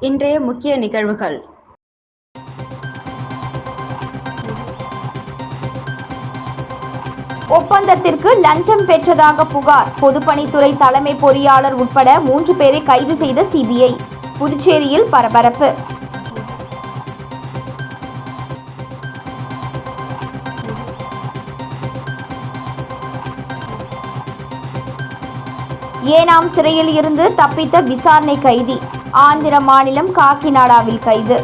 இன்றைய முக்கிய நிகழ்வுகள். ஒப்பந்தத்திற்கு லஞ்சம் பெற்றதாக புகார். பொதுப்பணித்துறை தலைமை பொறியாளர் உட்பட மூன்று பேரை கைது செய்த சிபிஐ. புதுச்சேரியில் பரபரப்பு. ஏனாம் சிறையில் இருந்து தப்பித்த விசாரணை கைதி. ஆந்திர மாநிலம் காக்கிநாடாவில் கைது.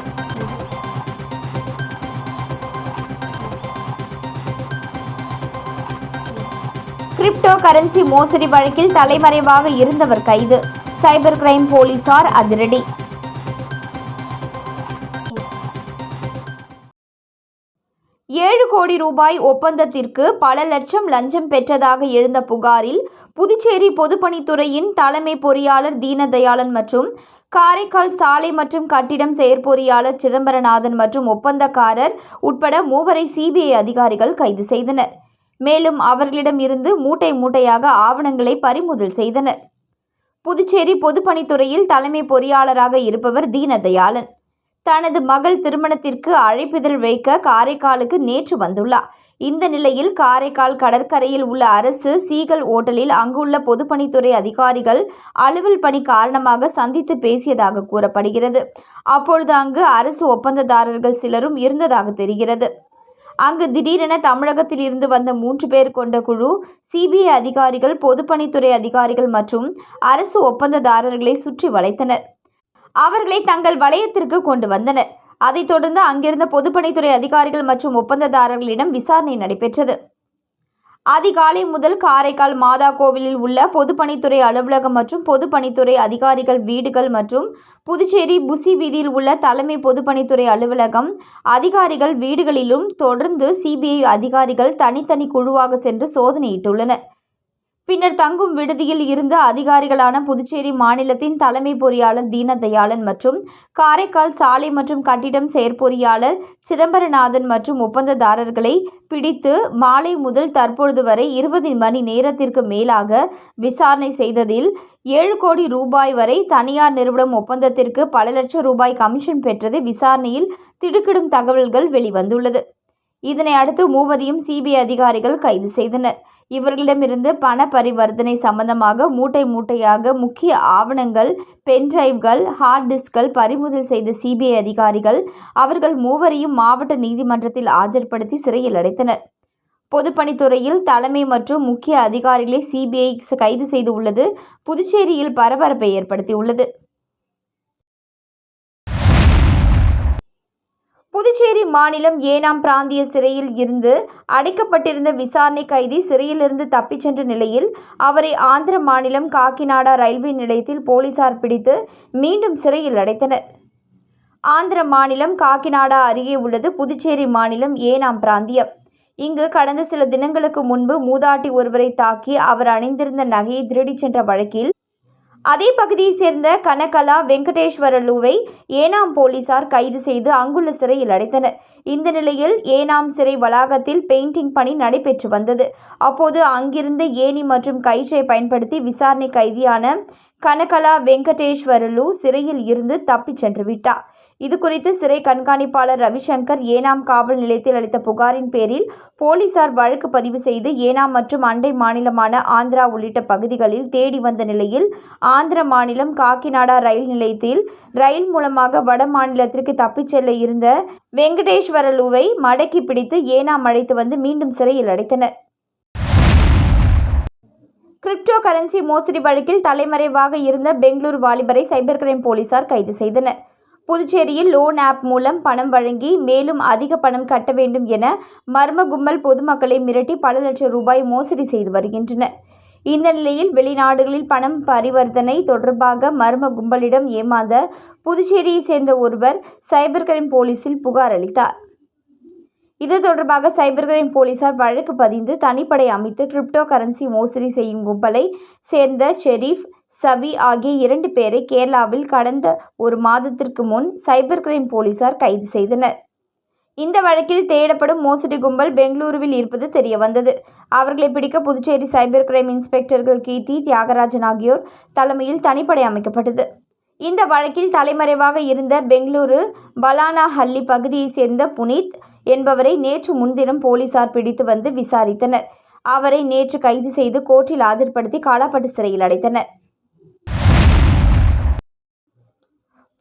கிரிப்டோ கரன்சி மோசடி வழக்கில் தலைமறைவாக இருந்தவர் கைது. சைபர் கிரைம் போலீசார் அதிரடி. ஏழு கோடி ரூபாய் ஒப்பந்தத்திற்கு பல லட்சம் லஞ்சம் பெற்றதாக எழுந்த புகாரில் புதுச்சேரி பொதுப்பணித்துறையின் தலைமை பொறியாளர் தீனதயாளன் மற்றும் காரைக்கால் சாலை மற்றும் கட்டிடம் செயற்பொறியாளர் சிதம்பரநாதன் மற்றும் ஒப்பந்தக்காரர் உட்பட மூவரை சிபிஐ அதிகாரிகள் கைது செய்தனர். மேலும் அவர்களிடம் இருந்து மூட்டை மூட்டையாக ஆவணங்களை பறிமுதல் செய்தனர். புதுச்சேரி பொதுப்பணித்துறையில் தலைமை பொறியாளராக இருப்பவர் தீனதயாளன். தனது மகள் திருமணத்திற்கு அழைப்பிதழ் வைக்க காரைக்காலுக்கு நேற்று வந்துள்ளார். இந்த நிலையில் காரைக்கால் கடற்கரையில் உள்ள அரசு சீகல் ஓட்டலில் அங்குள்ள பொதுப்பணித்துறை அதிகாரிகள் அலுவல் பணி காரணமாக சந்தித்து பேசியதாக கூறப்படுகிறது. அப்பொழுது அங்கு அரசு ஒப்பந்ததாரர்கள் சிலரும் இருந்ததாக தெரிகிறது. அங்கு திடீரென தமிழகத்தில் இருந்து வந்த மூன்று பேர் கொண்ட குழு சிபிஐ அதிகாரிகள் பொதுப்பணித்துறை அதிகாரிகள் மற்றும் அரசு ஒப்பந்ததாரர்களை சுற்றி வளைத்தனர். அவர்களை தங்கள் வளையத்திற்கு கொண்டு வந்தனர். அதைத் தொடர்ந்து அங்கிருந்த பொதுப்பணித்துறை அதிகாரிகள் மற்றும் ஒப்பந்ததாரர்களிடம் விசாரணை நடைபெற்றது. அதிகாலை முதல் காரைக்கால் மாதா கோவிலில் உள்ள பொதுப்பணித்துறை அலுவலகம் மற்றும் பொதுப்பணித்துறை அதிகாரிகள் வீடுகள் மற்றும் புதுச்சேரி புசி வீதியில் உள்ள தலைமை பொதுப்பணித்துறை அலுவலகம் அதிகாரிகள் வீடுகளிலும் தொடர்ந்து சிபிஐ அதிகாரிகள் தனித்தனி குழுவாக சென்று சோதனையிட்டுள்ளனர். பின்னர் தங்கும் விடுதியில் இருந்த அதிகாரிகளான புதுச்சேரி மாநிலத்தின் தலைமை பொறியாளர் தீனதயாளன் மற்றும் காரைக்கால் சாலை மற்றும் கட்டிடம் செயற்பொறியாளர் சிதம்பரநாதன் மற்றும் ஒப்பந்ததாரர்களை பிடித்து மாலை முதல் தற்பொழுது வரை இருபது மணி நேரத்திற்கு மேலாக விசாரணை செய்ததில் ஏழு கோடி ரூபாய் வரை தனியார் நிறுவனம் ஒப்பந்தத்திற்கு பல லட்சம் ரூபாய் கமிஷன் பெற்றது விசாரணையில் திடுக்கிடும் தகவல்கள் வெளிவந்துள்ளது. இதனை அடுத்து மூவரையும் சிபிஐ அதிகாரிகள் கைது செய்தனர். இவர்களிடமிருந்து பண பரிவர்த்தனை சம்பந்தமாக மூட்டை மூட்டையாக முக்கிய ஆவணங்கள் பென்டிரைவ்கள் ஹார்ட் டிஸ்க்கள் பறிமுதல் செய்த சிபிஐ அதிகாரிகள் அவர்கள் மூவரையும் மாவட்ட நீதிமன்றத்தில் ஆஜர்படுத்தி சிறையில் அடைத்தனர். பொதுப்பணித்துறையில் தலைமை மற்றும் முக்கிய அதிகாரிகளை சிபிஐ கைது செய்து உள்ளது. புதுச்சேரியில் பரபரப்பை ஏற்படுத்தியுள்ளது. புதுச்சேரி மாநிலம் ஏனாம் பிராந்திய சிறையில் இருந்து அடைக்கப்பட்டிருந்த விசாரணை கைதி சிறையிலிருந்து தப்பிச் சென்ற நிலையில் அவரை ஆந்திர மாநிலம் காக்கிநாடா ரயில்வே நிலையத்தில் போலீசார் பிடித்து மீண்டும் சிறையில் அடைத்தனர். ஆந்திர மாநிலம் காக்கிநாடா அருகே உள்ளது புதுச்சேரி மாநிலம் ஏனாம் பிராந்தியம். இங்கு கடந்த சில தினங்களுக்கு முன்பு மூதாட்டி ஒருவரை தாக்கி அவர் அணிந்திருந்த நகையை திருடிச் சென்ற வழக்கில் அதே பகுதியைச் சேர்ந்த கனகலா வெங்கடேஸ்வரலுவை ஏனாம் போலீசார் கைது செய்து அங்குள்ள சிறையில் அடைத்தனர். இந்த நிலையில் ஏனாம் சிறை வளாகத்தில் பெயிண்டிங் பணி நடைபெற்று வந்தது. அப்போது அங்கிருந்த ஏணி மற்றும் கயிற்றை பயன்படுத்தி விசாரணை கைதியான கனகலா வெங்கடேஸ்வரலு சிறையில் இருந்து தப்பிச் சென்று விட்டார். இது குறித்து சிறை கண்காணிப்பாளர் ரவிசங்கர் ஏனாம் காவல் நிலையத்தில் அளித்த புகாரின் பேரில் போலீசார் வழக்கு பதிவு செய்து ஏனாம் மற்றும் அண்டை மாநிலமான ஆந்திரா உள்ளிட்ட பகுதிகளில் தேடி வந்த நிலையில் ஆந்திர மாநிலம் காக்கிநாடா ரயில் நிலையத்தில் ரயில் மூலமாக வட மாநிலத்திற்கு தப்பிச் செல்ல இருந்த வெங்கடேஸ்வரலுவை மடக்கி பிடித்து ஏனாம் அழைத்து வந்து மீண்டும் சிறையில் அடைத்தனர். கிரிப்டோ கரன்சி மோசடி வழக்கில் தலைமறைவாக இருந்த பெங்களூர் வாலிபரை சைபர் கிரைம் போலீசார் கைது செய்தனர். புதுச்சேரியில் லோன் ஆப் மூலம் பணம் வழங்கி மேலும் அதிக பணம் கட்ட வேண்டும் என மர்ம கும்பல் பொதுமக்களை மிரட்டி பல லட்சம் ரூபாய் மோசடி செய்து வருகின்றனர். இந்த நிலையில் வெளிநாடுகளில் பணம் பரிவர்த்தனை தொடர்பாக மர்ம கும்பலிடம் ஏமாந்த புதுச்சேரியை சேர்ந்த ஒருவர் சைபர் கிரைம் போலீசில் புகார் அளித்தார். இது தொடர்பாக சைபர் கிரைம் போலீசார் வழக்கு பதிந்து தனிப்படை அமைத்து கிரிப்டோ கரன்சி மோசடி செய்யும் கும்பலை சேர்ந்த ஷெரீப் சபி ஆகிய இரண்டு பேரை கேரளாவில் கடந்த ஒரு மாதத்திற்கு முன் சைபர் கிரைம் போலீசார் கைது செய்தனர். இந்த வழக்கில் தேடப்படும் மோசடி கும்பல் பெங்களூருவில் இருப்பது தெரியவந்தது. அவர்களை பிடிக்க புதுச்சேரி சைபர் கிரைம் இன்ஸ்பெக்டர்கள் கீர்த்தி தியாகராஜன் ஆகியோர் தலைமையில் தனிப்படை அமைக்கப்பட்டது. இந்த வழக்கில் தலைமறைவாக இருந்த பெங்களூரு பலானாஹல்லி பகுதியைச் சேர்ந்த புனித் என்பவரை நேற்று முன்தினம் போலீசார் பிடித்து வந்து விசாரித்தனர். அவரை நேற்று கைது செய்து கோர்ட்டில் ஆஜர்படுத்தி காலாப்பட்டு சிறையில் அடைத்தனர்.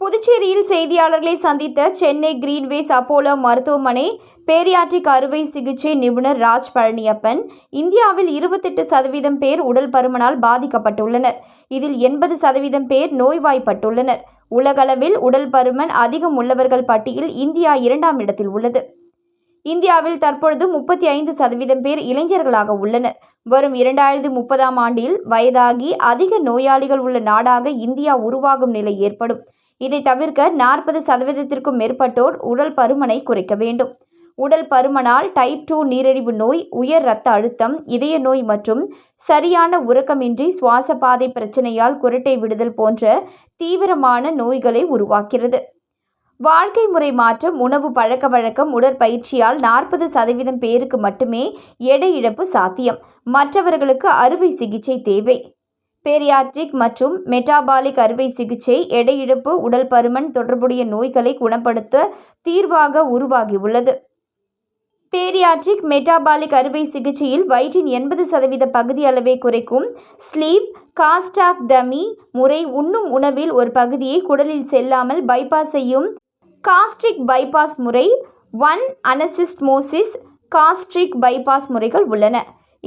புதுச்சேரியில் செய்தியாளர்களை சந்தித்த சென்னை கிரீன்வேஸ் அப்போலோ மருத்துவமனை பேரியாட்ரிக் அறுவை சிகிச்சை நிபுணர் ராஜ் பழனியப்பன். இந்தியாவில் இருபத்தெட்டு சதவீதம் பேர் உடல் பருமனால் பாதிக்கப்பட்டுள்ளனர். இதில் எண்பது சதவீதம் பேர் நோய்வாய்ப்பட்டுள்ளனர். உலகளவில் உடல் பருமன் அதிகம் உள்ளவர்கள் பட்டியல் இந்தியா இரண்டாம் இடத்தில் உள்ளது. இந்தியாவில் தற்பொழுது முப்பத்தி ஐந்து சதவீதம் பேர் இளைஞர்களாக உள்ளனர். வரும் இரண்டாயிரத்தி முப்பதாம் ஆண்டில் வயதாகி அதிக நோயாளிகள் உள்ள நாடாக இந்தியா உருவாகும் நிலை ஏற்படும். இதை தவிர்க்க நாற்பது சதவீதத்திற்கும் மேற்பட்டோர் உடல் பருமனை குறைக்க வேண்டும். உடல் பருமனால் டைப் டூ நீரிழிவு நோய் உயர் இரத்த அழுத்தம் இதய நோய் மற்றும் சரியான உறக்கமின்றி சுவாச பாதை பிரச்சனையால் குரட்டை விடுதல் போன்ற தீவிரமான நோய்களை உருவாக்கிறது. வாழ்க்கை முறை மாற்றம் உணவு பழக்க வழக்கம் உடற்பயிற்சியால் நாற்பது சதவீதம் பேருக்கு மட்டுமே எடை இழப்பு சாத்தியம். மற்றவர்களுக்கு அறுவை சிகிச்சை தேவை. பேரியாட்ரிக் மற்றும் மெட்டாபாலிக் அறுவை சிகிச்சை எடை இழப்பு உடல் பருமன் தொடர்புடைய நோய்களை குணப்படுத்த தீர்வாக உருவாகியுள்ளது. பேரியாட்ரிக் மெட்டாபாலிக் அறுவை சிகிச்சையில் வயிற்றின் எண்பது சதவீத பகுதி அளவை குறைக்கும் ஸ்லீப் காஸ்டாக்டமி முறை உண்ணும் உணவில் ஒரு பகுதியை குடலில் செல்லாமல் பைபாஸ் செய்யும் காஸ்ட்ரிக் பைபாஸ் முறை ஒன் அனசிஸ்மோசிஸ் காஸ்ட்ரிக் பைபாஸ் முறைகள் உள்ளன.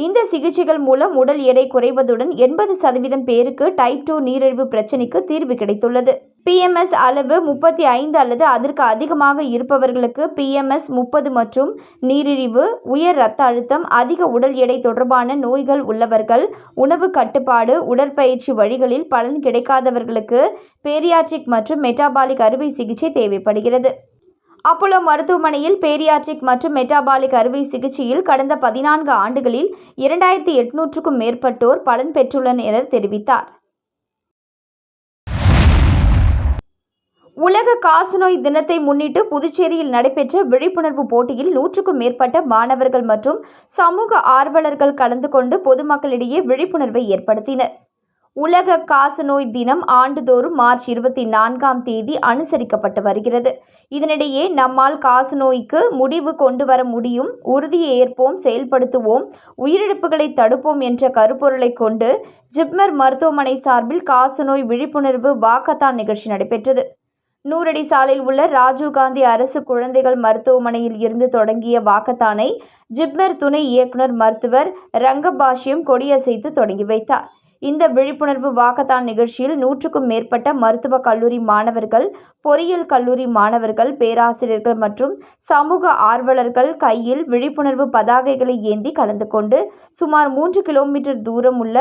இந்த சிகிச்சைகள் மூலம் உடல் எடை குறைவதுடன் எண்பது சதவீதம் பேருக்கு டைப் டூ நீரிழிவு பிரச்சினைக்கு தீர்வு கிடைத்துள்ளது. பிஎம்எஸ் அளவு முப்பத்தி ஐந்து அல்லது அதற்கு அதிகமாக இருப்பவர்களுக்கு பிஎம்எஸ் முப்பது மற்றும் நீரிழிவு உயர் இரத்த அழுத்தம் அதிக உடல் எடை தொடர்பான நோய்கள் உள்ளவர்கள் உணவு கட்டுப்பாடு உடற்பயிற்சி வழிகளில் பலன் கிடைக்காதவர்களுக்கு பேரியாட்ரிக் மற்றும் மெட்டாபாலிக் அறுவை சிகிச்சை தேவைப்படுகிறது. அப்போலோ மருத்துவமனையில் பேரியாட்ரிக் மற்றும் மெட்டாபாலிக் அறுவை சிகிச்சையில் கடந்த பதினான்கு ஆண்டுகளில் இரண்டாயிரத்தி எட்நூற்றுக்கும் மேற்பட்டோர் பலன் பெற்றுள்ளனர் என தெரிவித்தார். உலக காசநோய் தினத்தை முன்னிட்டு புதுச்சேரியில் நடைபெற்ற விழிப்புணர்வு போட்டியில் நூற்றுக்கும் மேற்பட்ட மாணவர்கள் மற்றும் சமூக ஆர்வலர்கள் கலந்து கொண்டு பொதுமக்களிடையே விழிப்புணர்வை ஏற்படுத்தினர். உலக காசநோய் தினம் ஆண்டுதோறும் மார்ச் இருபத்தி நான்காம் தேதி அனுசரிக்கப்பட்டு வருகிறது. இதனிடையே நம்மால் காசநோய்க்கு முடிவு கொண்டு வர முடியும். உறுதியை ஏற்போம் செயல்படுத்துவோம் உயிரிழப்புகளை தடுப்போம் என்ற கருப்பொருளை கொண்டு ஜிப்மர் மருத்துவமனை சார்பில் காசநோய் விழிப்புணர்வு வாக்கத்தான் நிகழ்ச்சி நடைபெற்றது. நூறடி சாலையில் உள்ள ராஜீவ்காந்தி அரசு குழந்தைகள் மருத்துவமனையில் இருந்து தொடங்கிய வாக்கத்தானை ஜிப்மர் துணை இயக்குனர் மருத்துவர் ரங்கபாஷ்யம் கொடியசைத்து தொடங்கி வைத்தார். இந்த விழிப்புணர்வு வாக்கத்தான் நிகழ்ச்சியில் நூற்றுக்கும் மேற்பட்ட மருத்துவக் கல்லூரி மாணவர்கள் பொறியியல் கல்லூரி மாணவர்கள் பேராசிரியர்கள் மற்றும் சமூக ஆர்வலர்கள் கையில் விழிப்புணர்வு பதாகைகளை ஏந்தி கலந்து கொண்டு சுமார் மூன்று கிலோமீட்டர் தூரம் உள்ள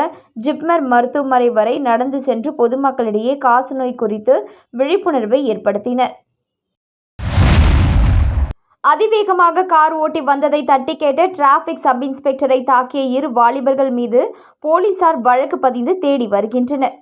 ஜிப்மர் மருத்துவமனை வரை நடந்து சென்று பொதுமக்களிடையே காசநோய் குறித்து விழிப்புணர்வை ஏற்படுத்தினர். அதிவேகமாக கார் ஓட்டி வந்ததை தட்டி கேட்ட டிராஃபிக் சப் இன்ஸ்பெக்டரை தாக்கிய இரு வாலிபர்கள் மீது போலீசார் வழக்கு பதிந்து தேடி வருகின்றனர்.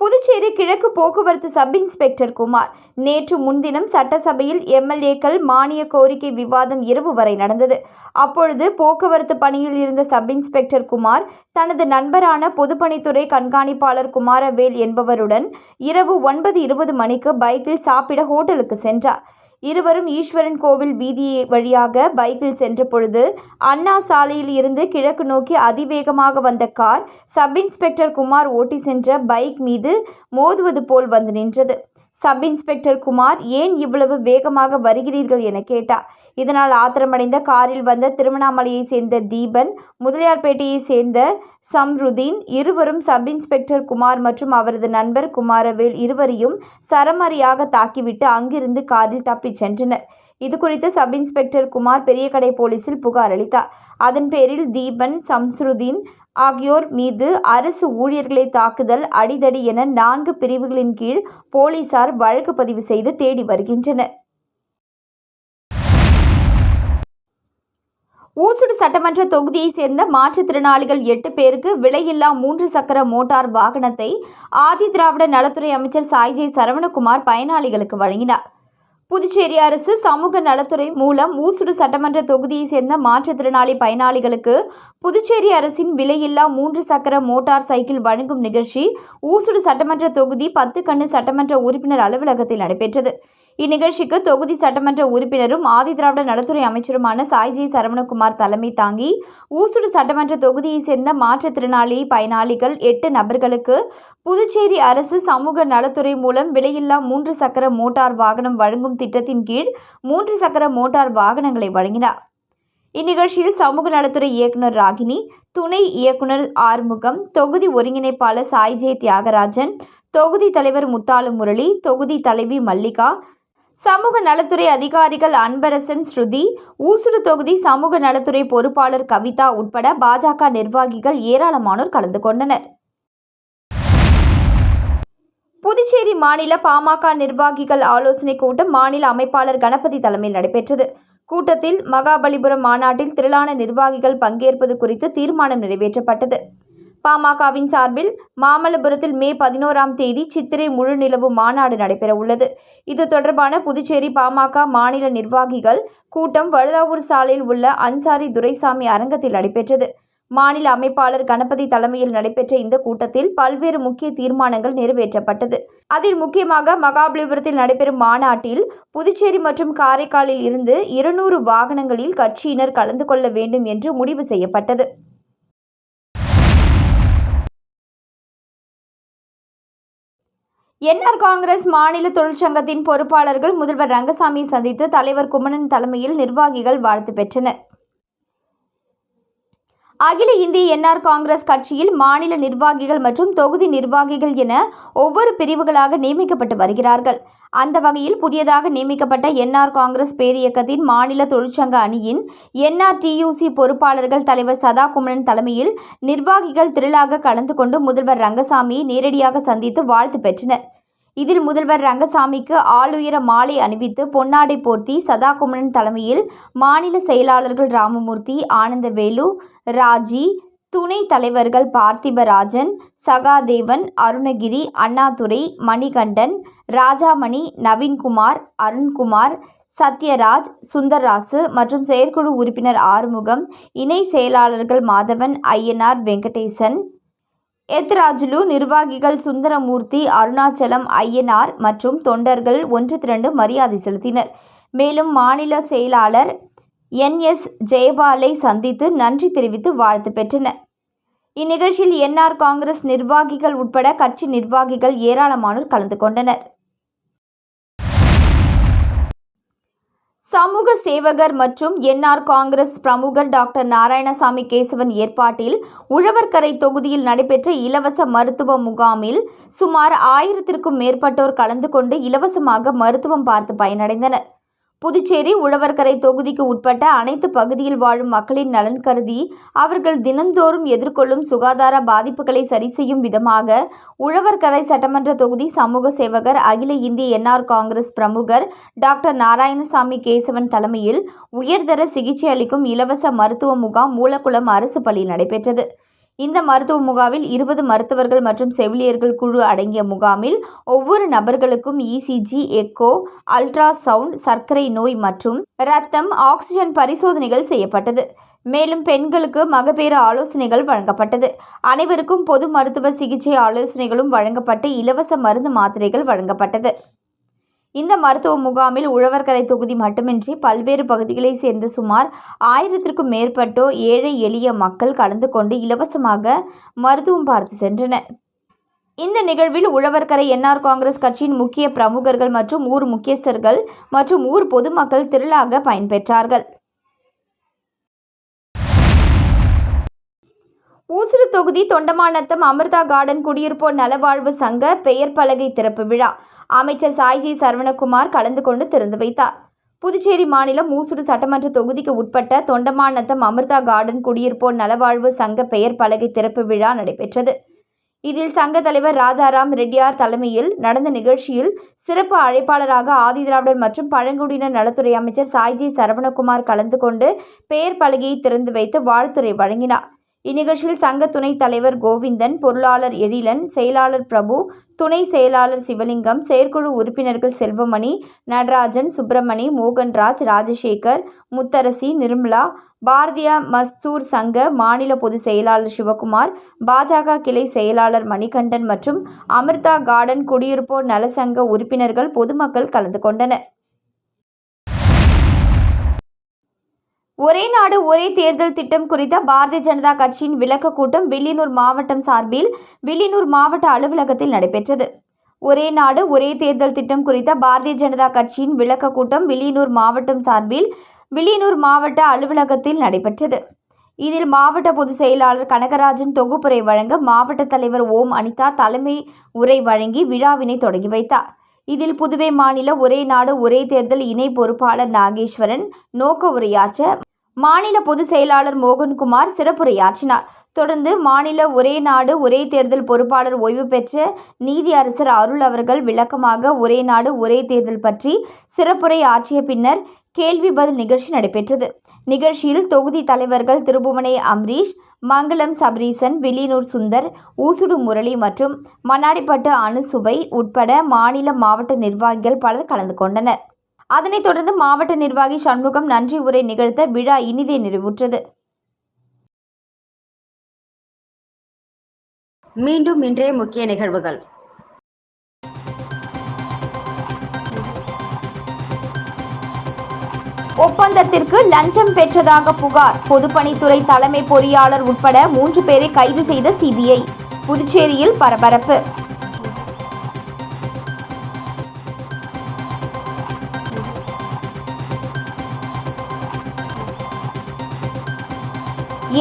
புதுச்சேரி கிழக்கு போக்குவரத்து சப் இன்ஸ்பெக்டர் குமார். நேற்று முன்தினம் சட்டசபையில் எம்எல்ஏக்கள் மானிய கோரிக்கை விவாதம் இரவு வரை நடந்தது. அப்பொழுது போக்குவரத்து பணியில் இருந்த சப் இன்ஸ்பெக்டர் குமார் தனது நண்பரான பொதுப்பணித்துறை கண்காணிப்பாளர் குமாரவேல் என்பவருடன் இரவு ஒன்பது இருபது மணிக்கு பைக்கில் சாப்பிட ஹோட்டலுக்கு சென்றார். இருவரும் ஈஸ்வரன் கோவில் வீதி வழியாக பைக்கில் சென்ற பொழுது அண்ணா சாலையில் இருந்து கிழக்கு நோக்கி அதிவேகமாக வந்த கார் சப் இன்ஸ்பெக்டர் குமார் ஓட்டி சென்ற பைக் மீது மோதுவது போல் வந்து நின்றது. சப் இன்ஸ்பெக்டர் குமார் ஏன் இவ்வளவு வேகமாக வருகிறீர்கள் என கேட்டார். இதனால் ஆத்திரமடைந்த காரில் வந்த திருவண்ணாமலையை சேர்ந்த தீபன் முதலியார்பேட்டையை சேர்ந்த சம்ருதீன் இருவரும் சப் இன்ஸ்பெக்டர் குமார் மற்றும் அவரது நண்பர் குமாரவேல் இருவரையும் சரமாரியாக தாக்கிவிட்டு அங்கிருந்து காரில் தப்பிச் சென்றனர். இது குறித்து சப் இன்ஸ்பெக்டர் குமார் பெரியகடை போலீசில் புகார் அளித்தார். அதன் பேரில் தீபன் சம்ஸ்ருதீன் ஆகியோர் மீது அரசு ஊழியர்களை தாக்குதல் அடிதடி என நான்கு பிரிவுகளின் கீழ் போலீசார் வழக்கு பதிவு செய்து தேடி வருகின்றனர். ஊசுடு சட்டமன்ற தொகுதியைச் சேர்ந்த மாற்றுத்திறனாளிகள் எட்டு பேருக்கு விலையில்லா மூன்று சக்கர மோட்டார் வாகனத்தை ஆதி திராவிட நலத்துறை அமைச்சர் சாய்ஜே சரவணகுமார் பயனாளிகளுக்கு வழங்கினார். புதுச்சேரி அரசு சமூக நலத்துறை மூலம் ஊசுடு சட்டமன்ற தொகுதியைச் சேர்ந்த மாற்றுத்திறனாளி பயனாளிகளுக்கு புதுச்சேரி அரசின் விலையில்லா மூன்று சக்கர மோட்டார் சைக்கிள் வழங்கும் நிகழ்ச்சி ஊசுடு சட்டமன்ற தொகுதி பத்து கண்ணு சட்டமன்ற உறுப்பினர் அலுவலகத்தில் நடைபெற்றது. இந்நிகழ்ச்சிக்கு தொகுதி சட்டமன்ற உறுப்பினரும் ஆதிதிராவிட நலத்துறை அமைச்சருமான சாய்ஜி சரவணகுமார் தலைமை தாங்கி ஊசுடு சட்டமன்ற தொகுதியைச் சேர்ந்த மாற்றுத்திறனாளி பயனாளிகள் எட்டு நபர்களுக்கு புதுச்சேரி அரசு சமூக நலத்துறை மூலம் விலையில்லா மூன்று சக்கர மோட்டார் வாகனம் வழங்கும் திட்டத்தின் கீழ் மூன்று சக்கர மோட்டார் வாகனங்களை வழங்கினார். இந்நிகழ்ச்சியில் சமூக நலத்துறை இயக்குனர் ராகினி துணை இயக்குனர் ஆறுமுகம் தொகுதி ஒருங்கிணைப்பாளர் சாய்ஜே தியாகராஜன் தொகுதி தலைவர் முத்தாலு முரளி தொகுதி தலைவி மல்லிகா சமூக நலத்துறை அதிகாரிகள் அன்பரசன் ஸ்ருதி ஊசுடு தொகுதி சமூக நலத்துறை பொறுப்பாளர் கவிதா உட்பட பாஜக நிர்வாகிகள் ஏராளமானோர் கலந்து கொண்டனர். புதுச்சேரி மாநில பாமக நிர்வாகிகள் ஆலோசனை கூட்டம் மாநில அமைப்பாளர் கணபதி தலைமையில் நடைபெற்றது. கூட்டத்தில் மகாபலிபுரம் மாநாட்டில் திரளான நிர்வாகிகள் பங்கேற்பது குறித்து தீர்மானம் நிறைவேற்றப்பட்டது. பாமகவின் சார்பில் மாமல்லபுரத்தில் மே பதினோராம் தேதி சித்திரை முழு நிலவு மாநாடு நடைபெற உள்ளது இது தொடர்பான புதுச்சேரி பாமக மாநில நிர்வாகிகள் கூட்டம் வழுதாவூர் சாலையில் உள்ள அன்சாரி துரைசாமி அரங்கத்தில் நடைபெற்றது. மாநில அமைப்பாளர் கணபதி தலைமையில் நடைபெற்ற இந்த கூட்டத்தில் பல்வேறு முக்கிய தீர்மானங்கள் நிறைவேற்றப்பட்டது. அதில் முக்கியமாக மகாபலிபுரத்தில் நடைபெறும் மாநாட்டில் புதுச்சேரி மற்றும் காரைக்காலில் இருந்து இருநூறு வாகனங்களில் கட்சியினர் கலந்து கொள்ள வேண்டும் என்று முடிவு செய்யப்பட்டது. என்ஆர் காங்கிரஸ் மாநில தொழிற்சங்கத்தின் பொறுப்பாளர்கள் முதல்வர் ரங்கசாமியை சந்தித்து தலைவர் குமணன் தலைமையில் நிர்வாகிகள் வாழ்த்து பெற்றனர். அகில இந்திய என்ஆர் காங்கிரஸ் கட்சியில் மாநில நிர்வாகிகள் மற்றும் தொகுதி நிர்வாகிகள் என ஒவ்வொரு பிரிவுகளாக நியமிக்கப்பட்டு வருகிறார்கள். அந்த வகையில் புதியதாக நியமிக்கப்பட்ட என்ஆர் காங்கிரஸ் பேரியக்கத்தின் மாநில தொழிற்சங்க அணியின் என்ஆர் டியூசி பொறுப்பாளர்கள் தலைவர் சதா குமரன் தலைமையில் நிர்வாகிகள் திரளாக கலந்து கொண்டு முதல்வர் ரங்கசாமியை நேரடியாக சந்தித்து வாழ்த்து பெற்றனர். இதில் முதல்வர் ரங்கசாமிக்கு ஆளுயர மாலை அணிவித்து பொன்னாடை போர்த்தி சதாகுமரன் தலைமையில் மாநில செயலாளர்கள் ராமமூர்த்தி ஆனந்தவேலு ராஜி துணை தலைவர்கள் பார்த்திபராஜன் சகாதேவன் அருணகிரி அண்ணாதுரை மணிகண்டன் ராஜாமணி நவீன்குமார் அருண்குமார் சத்யராஜ் சுந்தர்ராசு மற்றும் செயற்குழு உறுப்பினர் ஆறுமுகம் இணை செயலாளர்கள் மாதவன் ஐயனார் வெங்கடேசன். எத்ராஜுலு நிர்வாகிகள் சுந்தரமூர்த்தி அருணாச்சலம் ஐயனார் மற்றும் தொண்டர்கள் ஒன்று திரண்டு மரியாதை செலுத்தினர். மேலும் மாநில செயலாளர் என் எஸ் ஜெயபாலை சந்தித்து நன்றி தெரிவித்து வாழ்த்து பெற்றனர். இந்நிகழ்ச்சியில் என்ஆர் காங்கிரஸ் நிர்வாகிகள் உட்பட கட்சி நிர்வாகிகள் ஏராளமானோர் கலந்து கொண்டனர். சமூக சேவகர் மற்றும் என்ஆர் காங்கிரஸ் பிரமுகர் டாக்டர் நாராயணசாமி கேசவன் ஏற்பாட்டில் உழவர்கரை தொகுதியில் நடைபெற்ற இலவச மருத்துவ முகாமில் சுமார் ஆயிரத்திற்கும் மேற்பட்டோர் கலந்து கொண்டு இலவசமாக மருத்துவம் பார்த்து பயனடைந்தனர். புதுச்சேரி உழவர்கரை தொகுதிக்கு உட்பட்ட அனைத்து பகுதியில் வாழும் மக்களின் நலன் கருதி அவர்கள் தினந்தோறும் எதிர்கொள்ளும் சுகாதார பாதிப்புகளை சரி செய்யும் விதமாக உழவர்கரை சட்டமன்ற தொகுதி சமூக சேவகர் அகில இந்திய என்ஆர் காங்கிரஸ் பிரமுகர் டாக்டர் நாராயணசாமி கேசவன் தலைமையில் உயர்தர சிகிச்சை அளிக்கும் இலவச மருத்துவ முகாம் மூலக்குளம் அரசு பள்ளி நடைபெற்றது. இந்த மருத்துவ முகாமில் இருபது மருத்துவர்கள் மற்றும் செவிலியர்கள் குழு அடங்கிய முகாமில் ஒவ்வொரு நபர்களுக்கும் இசிஜி எக்கோ அல்ட்ரா சவுண்ட் சர்க்கரை நோய் மற்றும் இரத்தம் ஆக்சிஜன் பரிசோதனைகள் செய்யப்பட்டது. மேலும் பெண்களுக்கு மகப்பேறு ஆலோசனைகள் வழங்கப்பட்டது. அனைவருக்கும் பொது மருத்துவ சிகிச்சை ஆலோசனைகளும் வழங்கப்பட்டு இலவச மருந்து மாத்திரைகள் வழங்கப்பட்டது. இந்த மருத்துவ முகாமில் உழவர்கரை தொகுதி மட்டுமின்றி பல்வேறு பகுதிகளைச் சேர்ந்த சுமார் ஆயிரத்திற்கும் மேற்பட்டோர் ஏழை எளிய மக்கள் கலந்து கொண்டு இலவசமாக மருத்துவம் பார்த்து சென்றனர். இந்த நிகழ்வில் உழவர்கரை என்ஆர் காங்கிரஸ் கட்சியின் முக்கிய பிரமுகர்கள் மற்றும் ஊர் முக்கியஸ்தர்கள் மற்றும் ஊர் பொதுமக்கள் திரளாக பயன்பெற்றார்கள். ஊசுறு தொகுதி தொண்டமாநத்தம் அமிர்தா கார்டன் குடியிருப்போர் நலவாழ்வு சங்க பெயர் பலகை திறப்பு விழா. அமைச்சர் சாய்ஜி சரவணகுமார் கலந்து கொண்டு திறந்து வைத்தார். புதுச்சேரி மாநிலம் ஊசுடு சட்டமன்ற தொகுதிக்கு உட்பட்ட தொண்டமாநத்தம் அமிர்தா கார்டன் குடியிருப்போர் நலவாழ்வு சங்க பெயர் பலகை திறப்பு விழா நடைபெற்றது. இதில் சங்க தலைவர் ராஜாராம் ரெட்டியார் தலைமையில் நடந்த நிகழ்ச்சியில் சிறப்பு அழைப்பாளராக ஆதிதிராவிடர் மற்றும் பழங்குடியினர் நலத்துறை அமைச்சர் சாய்ஜி சரவணகுமார் கலந்து கொண்டு பெயர் பலகையை திறந்து வைத்து வாழ்த்துறை வழங்கினார். இந்நிகழ்ச்சியில் சங்க துணைத் தலைவர் கோவிந்தன் பொருளாளர் எழிலன் செயலாளர் பிரபு துணை செயலாளர் சிவலிங்கம் செயற்குழு உறுப்பினர்கள் செல்வமணி நடராஜன் சுப்பிரமணி மோகன்ராஜ் ராஜசேகர் முத்தரசி நிர்மலா பாரதிய மஸ்தூர் சங்க மாநில பொதுச் செயலாளர் சிவகுமார் பாஜக கிளை செயலாளர் மணிகண்டன் மற்றும் அமிர்தா கார்டன் குடியிருப்போர் நலசங்க உறுப்பினர்கள் பொதுமக்கள் கலந்து கொண்டனர். ஒரே நாடு ஒரே தேர்தல் திட்டம் குறித்த பாரதிய ஜனதா கட்சியின் விளக்க கூட்டம் வில்லியனூர் மாவட்டம் சார்பில் வில்லியனூர் மாவட்ட அலுவலகத்தில் நடைபெற்றது. ஒரே நாடு ஒரே தேர்தல் திட்டம் குறித்த பாரதிய ஜனதா கட்சியின் விளக்க கூட்டம் வில்லியனூர் மாவட்டம் சார்பில் வில்லியனூர் மாவட்ட அலுவலகத்தில் நடைபெற்றது. இதில் மாவட்ட பொதுச் செயலாளர் கனகராஜன் தொகுப்புரை வழங்க மாவட்ட தலைவர் ஓம் அனிதா தலைமை உரை வழங்கி விழாவினை தொடங்கி வைத்தார். இதில் புதுவை மாநில ஒரே நாடு ஒரே தேர்தல் இணை பொறுப்பாளர் நாகேஸ்வரன் நோக்க உரையாற்ற மாநில பொதுச் செயலாளர் மோகன்குமார் சிறப்புரையாற்றினார். தொடர்ந்து மாநில ஒரே நாடு ஒரே தேர்தல் பொறுப்பாளர் ஓய்வு பெற்ற நீதியரசர் அருள் அவர்கள் விளக்கமாக ஒரே நாடு ஒரே தேர்தல் பற்றி சிறப்புரை ஆற்றிய பின்னர் கேள்வி பதில் நிகழ்ச்சி நடைபெற்றது. நிகழ்ச்சியில் தொகுதி தலைவர்கள் திருபுவனை அம்ரீஷ் மங்களம் சபரீசன் வில்லியனூர் சுந்தர் ஊசுடு முரளி மற்றும் மண்ணாடிப்பட்டு அணுசுபை உட்பட மாநில மாவட்ட நிர்வாகிகள் பலர் கலந்து கொண்டனர். அதனைத் தொடர்ந்து மாவட்ட நிர்வாகி சண்முகம் நன்றி உரை நிகழ்த்த விழா இனிதே நிறைவுற்றது. மீண்டும் இன்றைய முக்கிய நிகழ்வுகள். ஒப்பந்தத்திற்கு லஞ்சம் பெற்றதாக புகார். பொதுப்பணித்துறை தலைமை பொறியாளர் உட்பட மூன்று பேரை கைது செய்த சிபிஐ. புதுச்சேரியில் பரபரப்பு.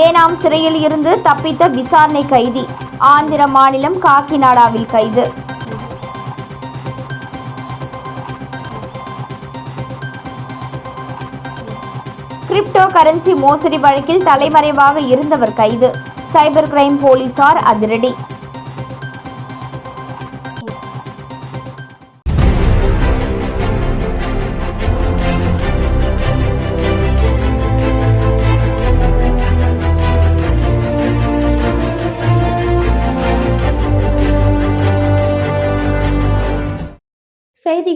ஏனாம் சிறையில் இருந்து தப்பித்த விசாரணை கைதி. ஆந்திர மாநிலம் காக்கிநாடாவில் கைது. கிரிப்டோ கரன்சி மோசடி வழக்கில் தலைமறைவாக இருந்தவர் கைது. சைபர் கிரைம் போலீசார் அதிரடி.